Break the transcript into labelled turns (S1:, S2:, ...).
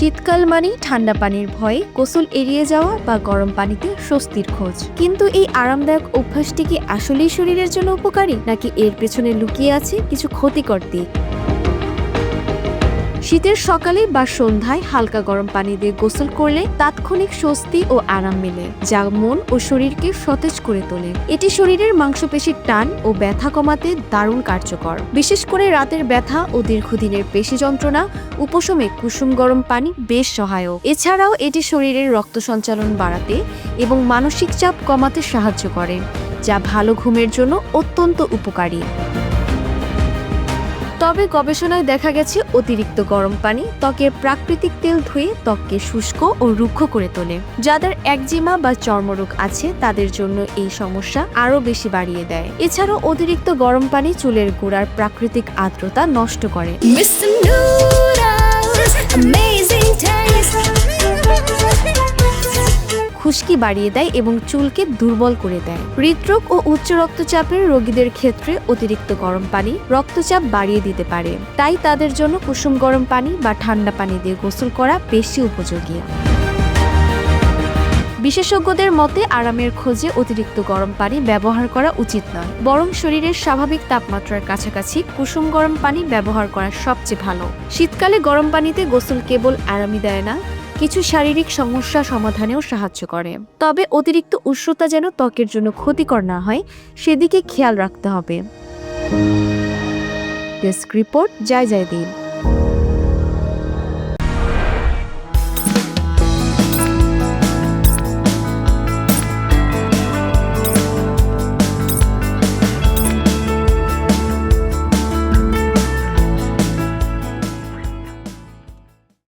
S1: শীতকাল মানেই ঠান্ডা পানির ভয়ে গোসল এড়িয়ে যাওয়া বা গরম পানিতে স্বস্তির খোঁজ। কিন্তু এই আরামদায়ক অভ্যাসটি কি আসলেই শরীরের জন্য উপকারী, নাকি এর পেছনে লুকিয়ে আছে কিছু ক্ষতিকর দিক? শীতের সকালে বা সন্ধ্যায় হালকা গরম পানি দিয়ে গোসল করলে তাৎক্ষণিক স্বস্তি ও আরাম মেলে, যা মন ও শরীরকে সতেজ করে তোলে। এটি শরীরের মাংসপেশির টান ও ব্যথা কমাতে দারুণ কার্যকর। বিশেষ করে রাতের ব্যথা ও দীর্ঘদিনের পেশি যন্ত্রণা, উপশমে কুসুম গরম পানি বেশ সহায়ক। এছাড়াও এটি শরীরের রক্ত সঞ্চালন বাড়াতে এবং মানসিক চাপ কমাতে সাহায্য করে, যা ভালো ঘুমের জন্য অত্যন্ত উপকারী। তবে গবেষণায় দেখা গেছে অতিরিক্ত গরম পানি ত্বকের প্রাকৃতিক তেল ধুয়ে ত্বককে শুষ্ক ও রুক্ষ করে তোলে। যাদের একজিমা বা চর্মরোগ আছে, তাদের জন্য এই সমস্যা আরও বেশি বাড়িয়ে দেয়। এছাড়াও অতিরিক্ত গরম পানি চুলের গোড়ার প্রাকৃতিক আর্দ্রতা নষ্ট করে। খুশকি বাড়িয়ে দেয় এবং চুলকে দুর্বল করে দেয়। হৃদরোগ ও উচ্চ রক্তচাপের রোগীদের ক্ষেত্রে অতিরিক্ত গরম পানি রক্তচাপ বাড়িয়ে দিতে পারে। তাই তাদের জন্য কুসুম গরম পানি বা ঠান্ডা পানি দিয়ে গোসল করা বেশি উপযোগী। বিশেষজ্ঞদের মতে আরামের খোঁজে অতিরিক্ত গরম পানি ব্যবহার করা উচিত নয়। বরং শরীরের স্বাভাবিক তাপমাত্রার কাছাকাছি কুসুম গরম পানি ব্যবহার করা সবচেয়ে ভালো। শীতকালে গরম পানিতে গোসল কেবল আরামই দেয় না কিছু শারীরিক সমস্যা সমাধানেও সাহায্য করে। তবে অতিরিক্ত উষ্ণতা যেন ত্বকের জন্য ক্ষতিকর না হয়, সেদিকে খেয়াল রাখতে হবে। ডেস্ক রিপোর্ট, জয় জয় দিন